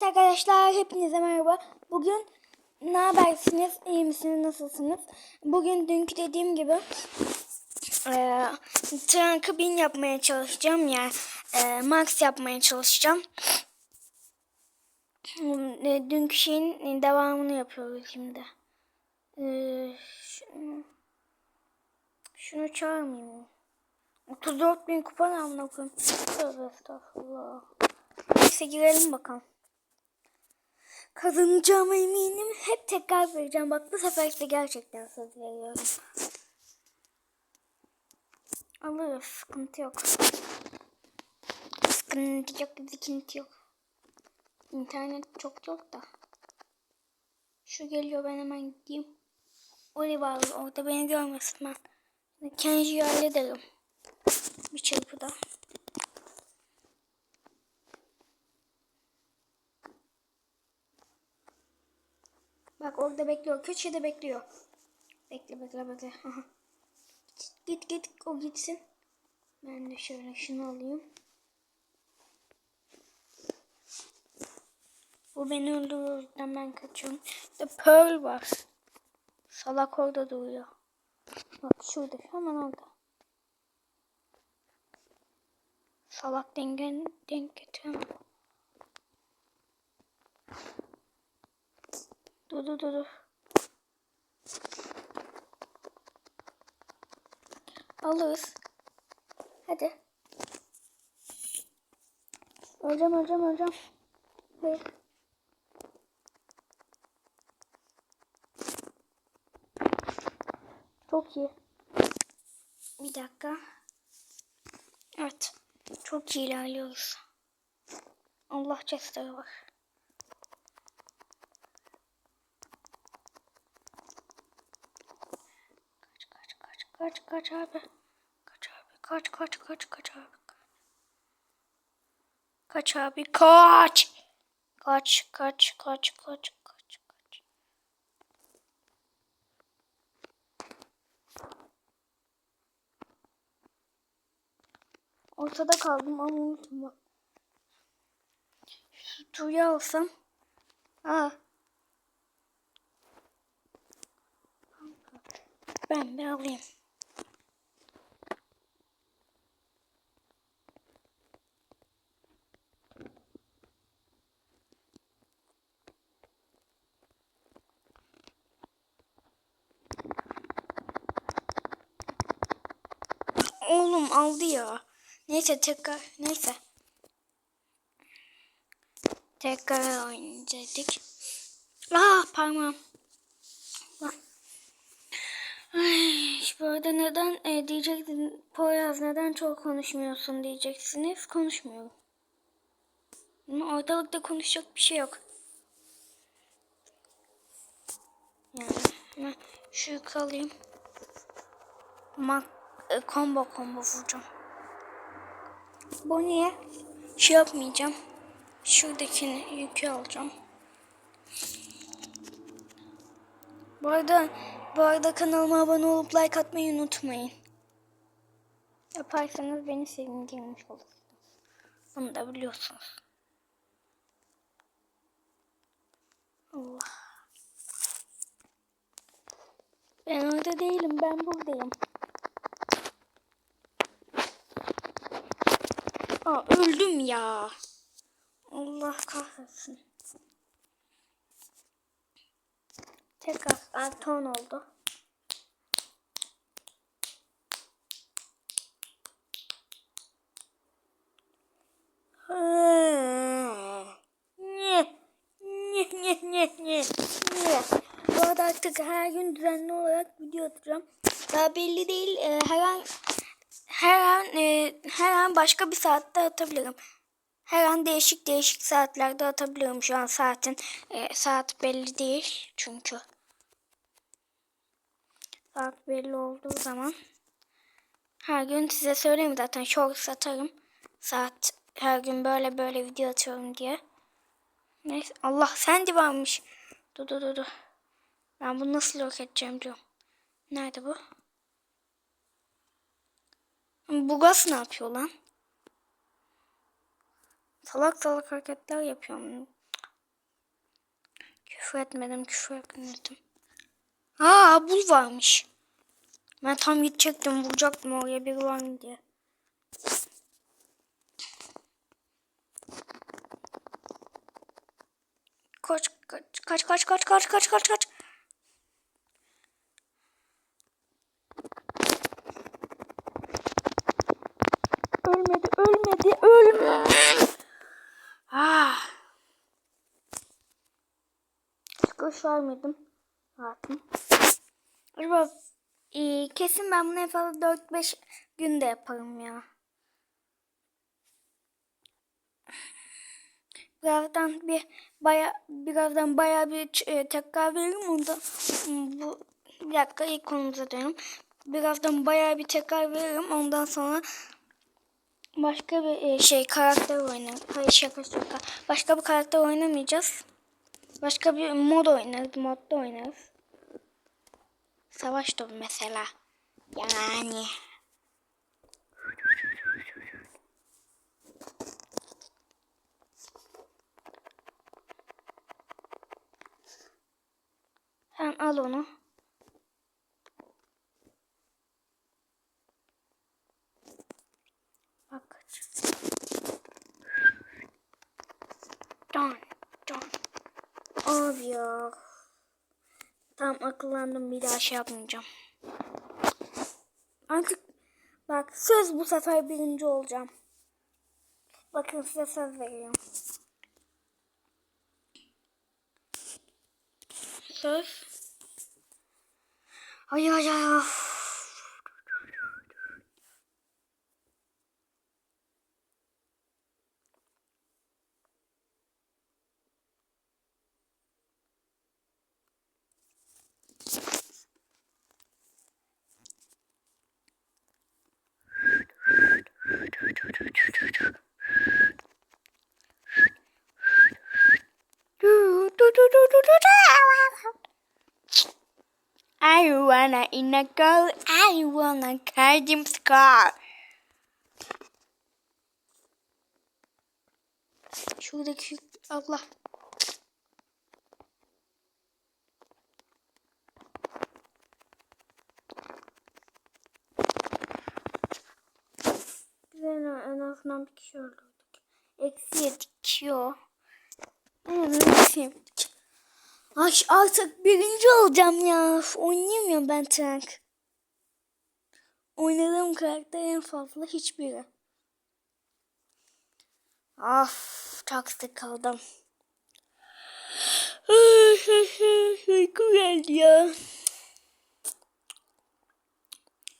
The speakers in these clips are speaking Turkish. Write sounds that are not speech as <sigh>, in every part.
Arkadaşlar hepinize merhaba. Bugün ne habersiniz? İyi misiniz? Nasılsınız? Bugün dünkü dediğim gibi eee trankı bin yapmaya çalışacağım. Yani eee, max yapmaya çalışacağım. E, Dünkü şeyin devamını yapıyoruz şimdi. Eee, şunu, şunu çağırmayayım. mı? 34 bin kupa ne amına koyayım? Estağfurullah. Neyse girelim bakalım. Kazanacağıma eminim. Hep tekrar vereceğim. Bak bu sefer size gerçekten söz veriyorum. Alırız. Sıkıntı yok. Sıkıntı yok. Sıkıntı yok. İnternet çok yok da. Şu geliyor ben hemen gideyim. Bağlı. Orada beni görmesin ben. Kenji'yi hallederim. Bir çırpıda. Orada bekliyor. Köşede bekliyor. Bekle bekle bekle. Aha. Git git o gitsin. Ben de şöyle şunu alayım. Bu beni öldürür. ben kaçıyorum. İşte Pearl var. Salak orada duruyor. Bak şurada hemen orada. Salak dengen denk getiremem. Dur dur dur dur. Alırız. Hadi. Öleceğim öleceğim öleceğim. Hayır. Çok iyi. Bir dakika. Evet. Çok iyi ilerliyoruz. Allah chestleri var. Kaç kaç kaç abi. Kaç abi kaç kaç kaç kaç abi. Kaç abi kaç. Kaç kaç kaç kaç kaç. Ortada kaldım ama unuttum bak. Şu tuyu alsam. Aa. Ben de alayım. Oğlum aldı ya. Neyse tekrar neyse. Tekrar oynayacaktık. Ah parmağım. Ay, bu arada neden e, diyeceksin Poyraz neden çok konuşmuyorsun diyeceksiniz. Konuşmuyorum. Ortalıkta konuşacak bir şey yok. Yani şu yükü alayım. Mak e, combo combo vuracağım. Bu niye? Şey yapmayacağım. Şuradakini yükü alacağım. Bu arada bu arada kanalıma abone olup like atmayı unutmayın. Yaparsanız beni sevindirmiş olursunuz. Bunu da biliyorsunuz. Allah. Ben orada değilim. Ben buradayım. Aa öldüm ya. Allah kahretsin. Tekrar Anton oldu. Nye, nye. Bu arada artık her gün düzenli olarak video atacağım. Daha belli değil. e, an her an her an başka bir saatte atabilirim. Her an değişik değişik saatlerde atabiliyorum. Şu an saatin e, saat belli değil çünkü. Saat belli olduğu zaman her gün size söyleyeyim zaten shorts atarım. Saat her gün böyle böyle video atıyorum diye. Neyse Allah sendi varmış. Dur dur dur. Ben bunu nasıl yok edeceğim diyorum. Nerede bu? Bu gaz ne yapıyor lan? Salak salak hareketler yapıyorum. Küfür etmedim küfür etmedim. Aa bul varmış. Ben tam gidecektim vuracaktım oraya biri var mı diye. Kaç kaç kaç kaç kaç kaç kaç kaç kaç. Çıkış vermedim. Rahatım. Acaba e, kesin ben bunu en fazla 4-5 günde yaparım ya. Birazdan bir baya birazdan baya bir e, tekrar veririm onda bu bir dakika ilk konumuza dönelim. Birazdan baya bir tekrar veririm ondan sonra başka bir e, şey karakter oynarız. Hayır şaka şaka. Başka bir karakter oynamayacağız. Başka bir mod oynarız. Modda oynarız. Savaş topu mesela. Yani. Sen al onu. Bak. Don. Abi ya. Tam akıllandım bir daha şey yapmayacağım. Artık bak söz bu sefer birinci olacağım. Bakın size söz veriyorum. Söz. Ay ay ay. I wanna in a girl, I wanna Kadim Scar. Şuradaki Allah. En azından bir kişi öldürdük. Eksi yedik yo. En azından eksi yedik. Ay artık birinci olacağım ya. Oynayamıyorum ben tank. Oynadığım karakter en fazla hiçbiri. Of çok sıkıldım. Uyku geldi ya.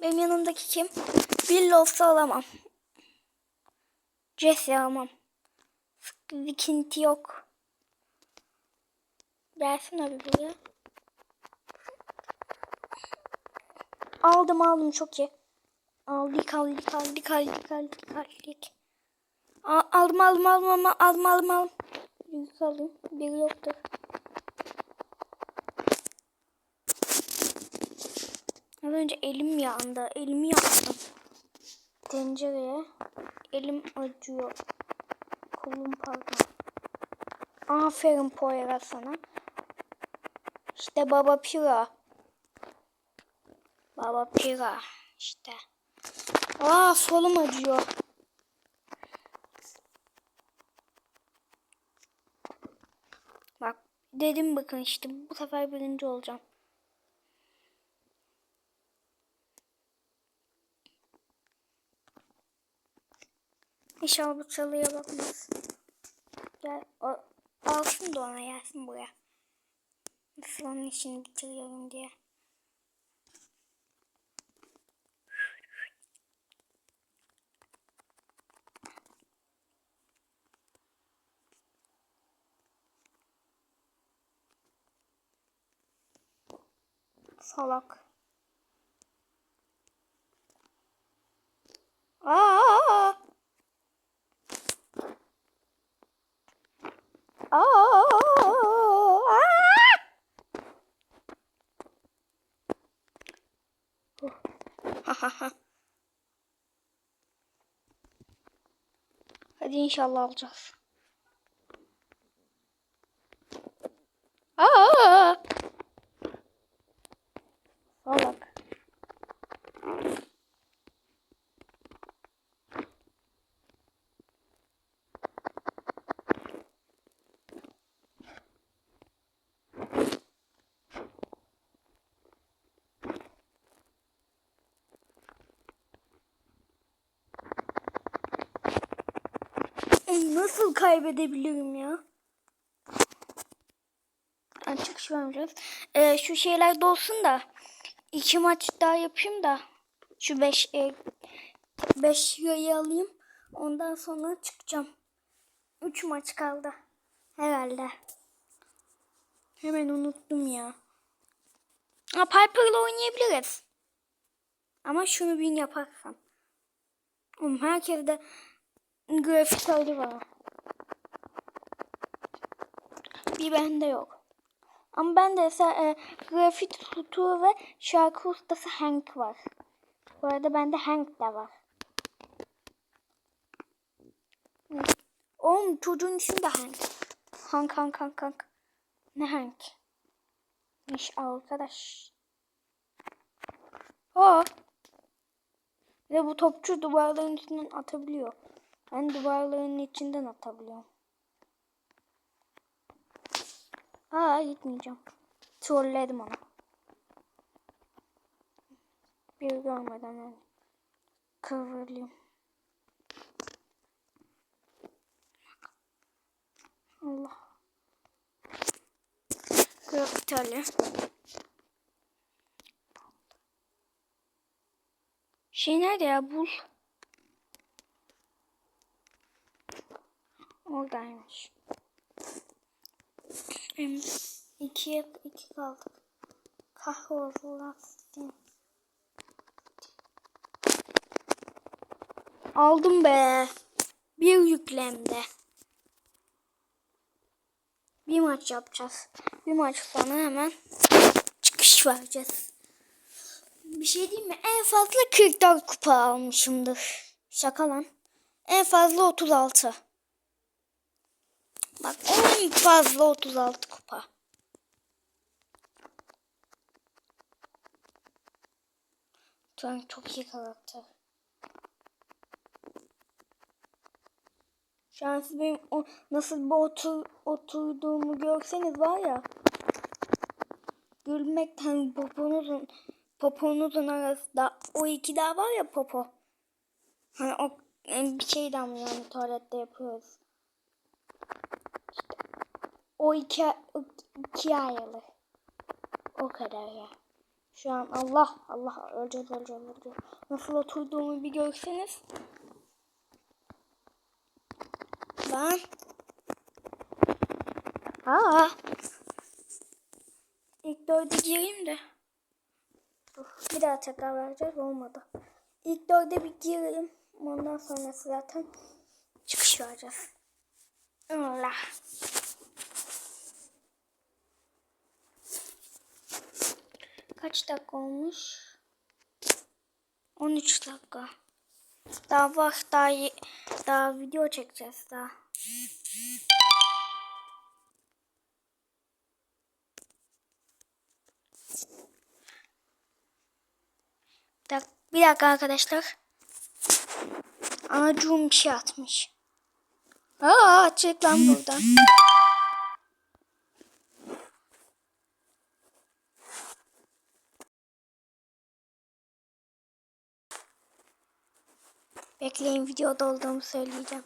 Benim yanımdaki kim? Bill olsa alamam. Jesse almam. Vikinti yok. Gelsin abi buraya. Aldım aldım çok iyi. Aldık aldık aldık aldık aldık aldık. Aldım aldım aldım aldım aldım aldım aldım. Büyük aldım. Biri yoktu. Az önce elim yandı. Elimi yaktım. Tencereye. Elim acıyor. Kolum pardon. Aferin Poyra sana. İşte Baba Pira. Baba Pira. İşte. Aa solum acıyor. Bak dedim bakın işte bu sefer birinci olacağım. İnşallah bu çalıya bakmaz. Gel o, alsın da ona gelsin buraya. Onun işini bitiriyorum diye. Salak. Aa! Aa! Hadi inşallah alacağız. Aa! Nasıl kaybedebilirim ya? Ben çıkış vermeyeceğiz. Ee, şu şeyler dolsun da iki maç daha yapayım da şu beş e, beş lirayı alayım. Ondan sonra çıkacağım. Üç maç kaldı. Herhalde. Hemen unuttum ya. Ha Piper'la oynayabiliriz. Ama şunu bin yaparsam. Oğlum herkes de grafik aydı var. Bir bende yok. Ama bende ise e, grafik tutu ve şarkı ustası Hank var. Bu arada bende Hank de var. Oğlum çocuğun ismi de Hank. Hank Hank Hank Hank. Ne Hank? İş arkadaş. Aa. Ve bu topçu duvarların içinden atabiliyor. Ben duvarların içinden atabiliyorum. Aa gitmeyeceğim. Trolledim onu. Bir görmeden yani. Kıvrılayım. Allah. Kapitali. Şey nerede ya bul. Oradaymış. Em, ikiye iki kaldık. Kahrolsun. Aldım be. Bir yüklemde. Bir maç yapacağız. Bir maç sonra hemen çıkış vereceğiz. Bir şey diyeyim mi? En fazla 44 kupa almışımdır. Şaka lan. En fazla 36. Bak en fazla 36 kupa. Çok, çok iyi karakter. Şu an siz benim o, nasıl bir otur, oturduğumu görseniz var ya. Gülmekten poponuzun poponuzun arasında o iki daha var ya popo. Hani o bir şey damlıyor yani tuvalette yapıyoruz. O iki, iki ayrılır. O kadar ya. Şu an Allah Allah öleceğiz öleceğiz öleceğiz. Nasıl oturduğumu bir görseniz. Lan. Aa. İlk dörde gireyim de. Bir daha tekrar vereceğiz olmadı. İlk dörde bir gireyim. Ondan sonrası zaten çıkış vereceğiz. Allah. Kaç dakika olmuş? 13 dakika. Daha var daha daha video çekeceğiz daha. Bir dakika, arkadaşlar. Anacığım bir şey atmış. Aa çık lan buradan. Bekleyin videoda olduğumu söyleyeceğim.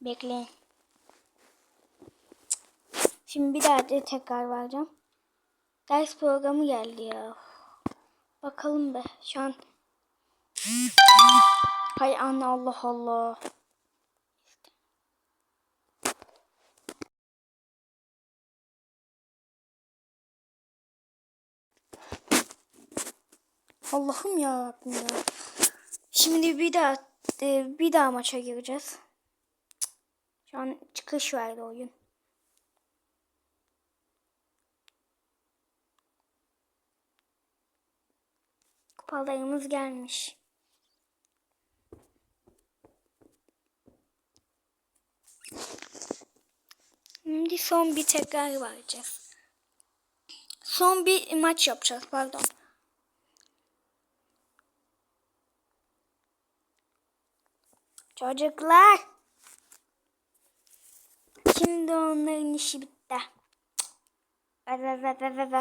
Bekleyin. Şimdi bir daha de tekrar vereceğim. Ders programı geldi ya. Bakalım be. Şu an Hay anne Allah Allah. Allah'ım ya Rabbim. Şimdi bir daha e, bir daha maça gireceğiz. Şu an çıkış verdi oyun. Kupalarımız gelmiş. Şimdi son bir tekrar vereceğiz. Son bir maç yapacağız pardon. Çocuklar. Şimdi onların işi bitti. Ve ve ve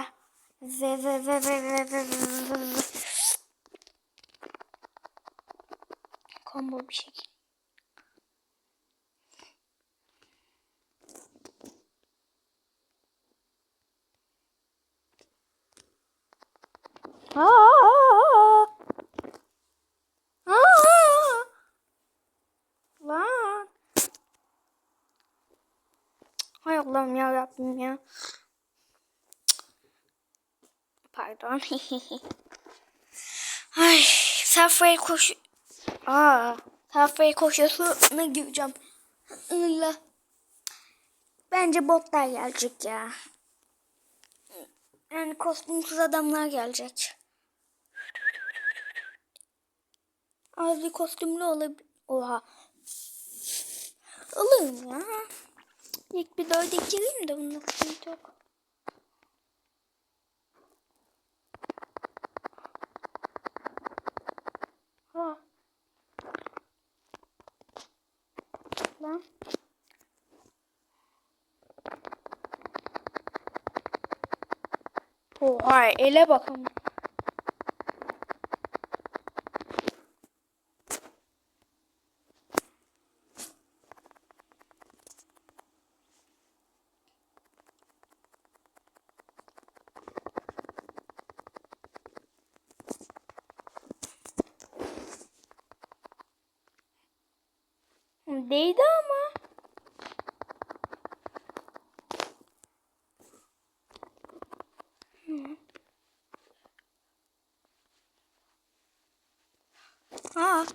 Pardon. <laughs> Ay, safraya koş... Aa, safraya koşusuna gireceğim. Allah. Bence botlar gelecek ya. Yani kostümsüz adamlar gelecek. Az bir kostümlü olabilir. Oha. Alırım ya. İlk bir dörde gireyim de bunda sıkıntı yok. Ha. Lan. Oha ele bakalım. Değdi ama. Ha.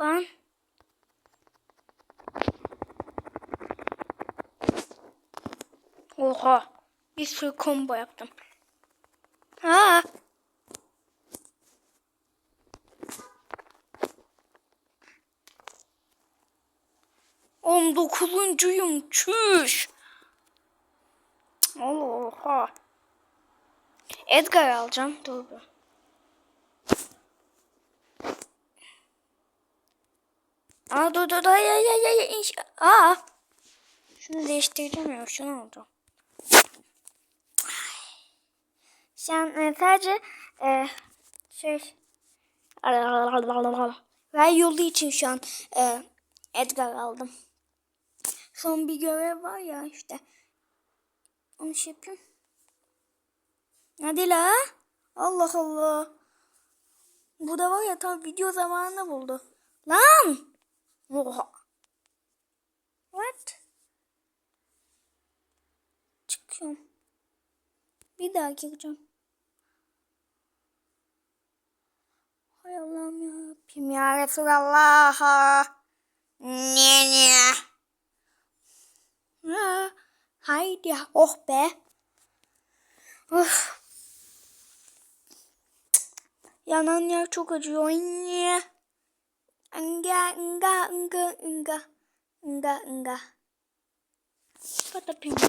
Lan. Oha. Bir sürü combo yaptım. Ha. On dokuzuncuyum. Çüş. Oha. Edgar alacağım. Dur bir. Aa dur dur dur. Ay ay ay ay. ay. Aa. Şunu değiştireceğim ya. Şunu alacağım. Sen e, sadece e, şey ben yolu için şu an e, Edgar aldım. Son bir görev var ya işte. Onu şey yapayım. Hadi la. Allah Allah. Bu da var ya tam video zamanını buldu. Lan. Oha. What? Çıkıyorum. Bir daha gireceğim. 하여라며 비밀하게 수갈라하 네네 아 하이디야 오배 야난 약초가 주어있니 응가 응가 응가 응가 응가 응가 바다 핑크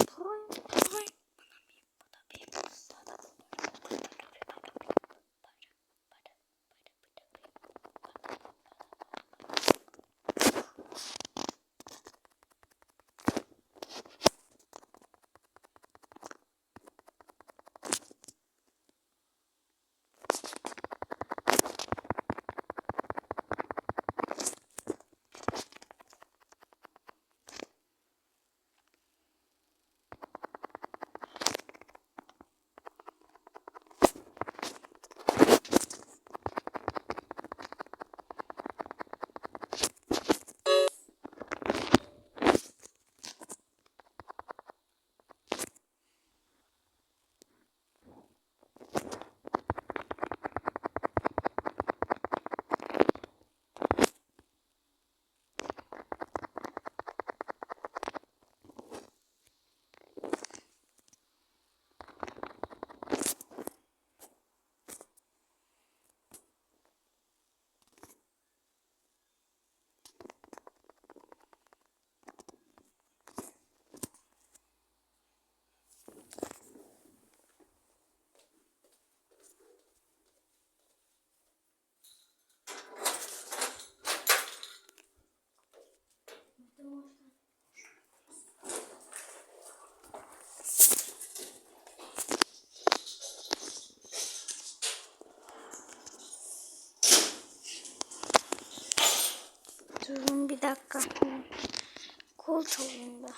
Kol çalayım da.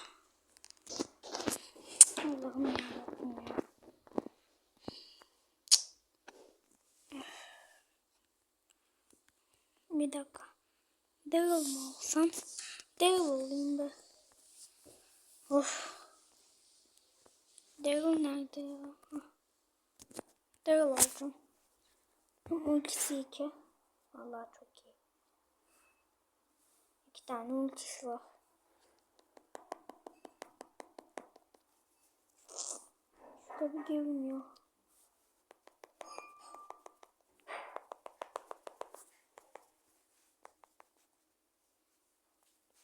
Allah'ım yarabbim ya. Bir dakika. Daryl mı olsam? Daryl olayım da. Of. Daryl nerede ya? Daryl olacağım. Ultisi iki. Vallahi çok iyi. İki tane ultisi var. Bir görünüyor.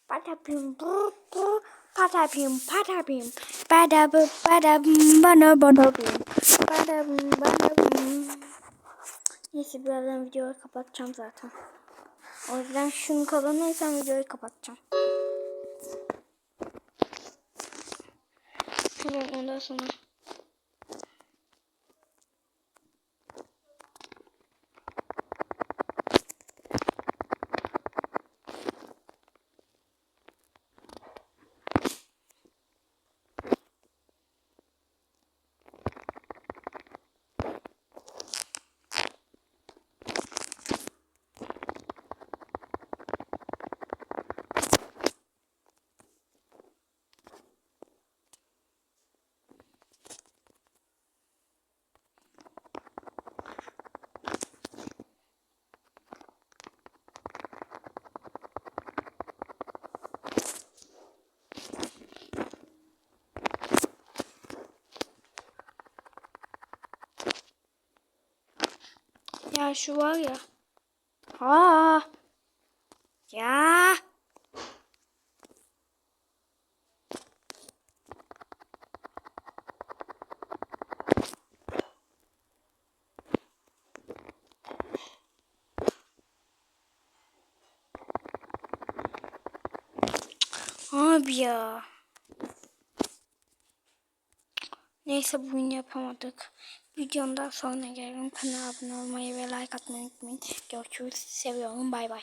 Patapim, brr, brr, patapim, patapim, badabı, badabım, bana badabım, badabım, badabım. Neyse birazdan videoyu kapatacağım zaten. O yüzden şunu kazanırsam videoyu kapatacağım. Tamam ondan sonra. Ya şu var ya. Ha. Ya. Abi ya. Neyse bugün yapamadık. Videonun daha sonra gelirim. Kanala abone olmayı ve like atmayı unutmayın. Görüşürüz. Seviyorum. Bay bay.